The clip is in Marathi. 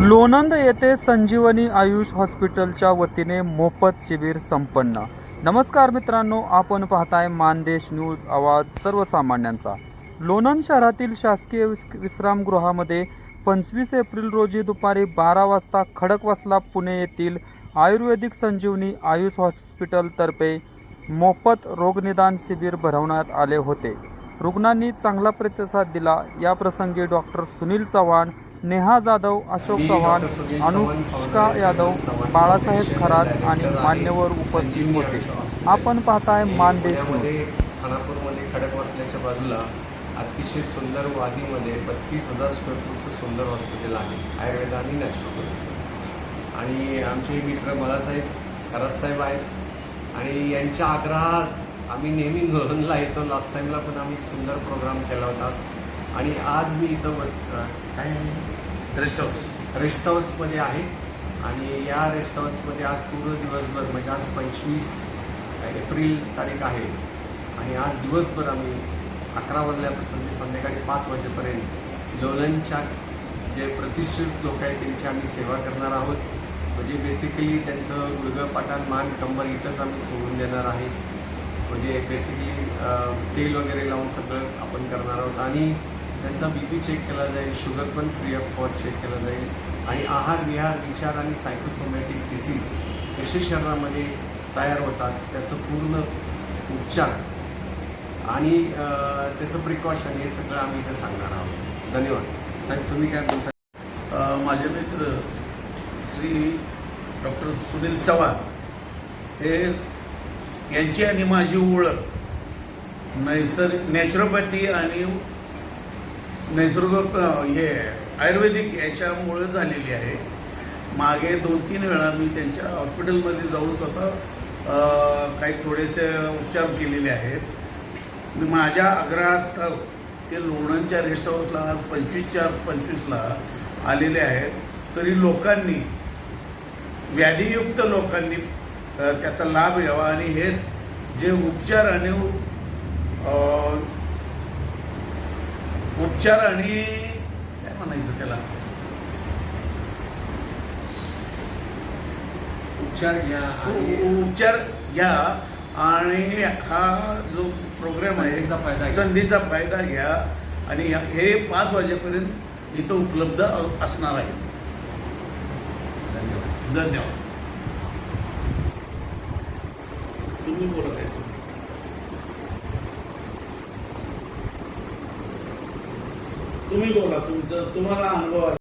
लोणंद येथे संजीवनी आयुष हॉस्पिटलच्या वतीने मोफत शिबिर संपन्न. नमस्कार मित्रांनो आपण पाहताय मानदेश न्यूज आवाज सर्वसामान्यांचा. लोणंद शहरातील शासकीय विश्रामगृहामध्ये पंचवीस एप्रिल रोजी दुपारी बारा वाजता खडकवासला पुणे येथील आयुर्वेदिक संजीवनी आयुष हॉस्पिटलतर्फे मोफत रोगनिदान शिबिर भरवण्यात आले होते. रुग्णांनी चांगला प्रतिसाद दिला. याप्रसंगी डॉक्टर सुनील चव्हाण नेहा जाधव अशोक चव्हाण अनुष्का यादव बाळासाहेब खरात आणि. मान्यवर उपस्थित होते. आपण पाहताय न्यूज. पुण्यामध्ये खानापूरमध्ये खडकवासल्याच्या बाजूला अतिशय सुंदर वादीमध्ये बत्तीस हजार स्क्वेअर फूटचं सुंदर हॉस्पिटल आहे आयुर्वेद आणि नॅचरोपॅथीचं आणि आमचे मित्र बाळासाहेब खरात साहेब आहेत आणि यांच्या आग्रहात आम्ही नेहमी नोंदला येतो लास्ट टाईमला पण आम्ही एक सुंदर प्रोग्राम केला होता आणि आज मी इथं बस काय आहे? Rest house. रेस्ट हाऊसमध्ये आहे. आणि या रेस्ट हाऊसमध्ये आज पूर्ण दिवसभर म्हणजे आज पंचवीस एप्रिल तारीख आहे. आणि आज दिवसभर आम्ही अकरा वाजल्यापासून ते संध्याकाळी पाच वाजेपर्यंत लोणंदच्या जे प्रतिष्ठित लोक आहेत त्यांची आम्ही सेवा करणार आहोत. म्हणजे बेसिकली त्यांचं गुडघं पाटाण मान कंबर इथंच आम्ही सोडून देणार आहे. म्हणजे बेसिकली तेल वगैरे लावून सगळं आपण करणार आहोत. आणि त्यांचा बी पी चेक केला जाईल शुगर पण फ्री ऑफ कॉस्ट चेक केला जाईल. आणि आहार विहार विचार आणि सायकोसोमॅटिक डिसीज कसे शरीरामध्ये तयार होतात. त्याचं पूर्ण उपचार आणि त्याचं प्रिकॉशन हे सगळं आम्ही इथं सांगणार आहोत. धन्यवाद. साहेब तुम्ही काय बोलता? माझे मित्र श्री डॉक्टर सुनील चव्हाण हे यांची आणि माझी ओळख नैसर्ग नॅचरोपॅथी आणि नैसर्ग हे आयुर्वेदिक याच्यामुळे झालेली आहे. मागे दोन तीन वेळा मी त्यांच्या हॉस्पिटलमध्ये जाऊन स्वतः काही थोडेसे उपचार केलेले आहेत. मी माझ्या आग्रहास्तव ते लोणंदच्या रेस्ट हाऊसला आज पंचवीस चार पंचवीसला आलेले आहेत. तरी लोकांनी व्याधीयुक्त लोकांनी त्याचा लाभ घ्यावा आणि हेच जे उपचार आणि उपचार आणि काय म्हणायचं त्याला? उपचार घ्या उपचार घ्या आणि हा जो प्रोग्राम आहे संधीचा फायदा घ्या. संधीचा फायदा घ्या आणि हे पाच वाजेपर्यंत इथं उपलब्ध असणार आहे. धन्यवाद. धन्यवाद. तुम्ही बोलत आहे. तुम्ही बोला तुमचं तुम्हाला अनुभव आहे.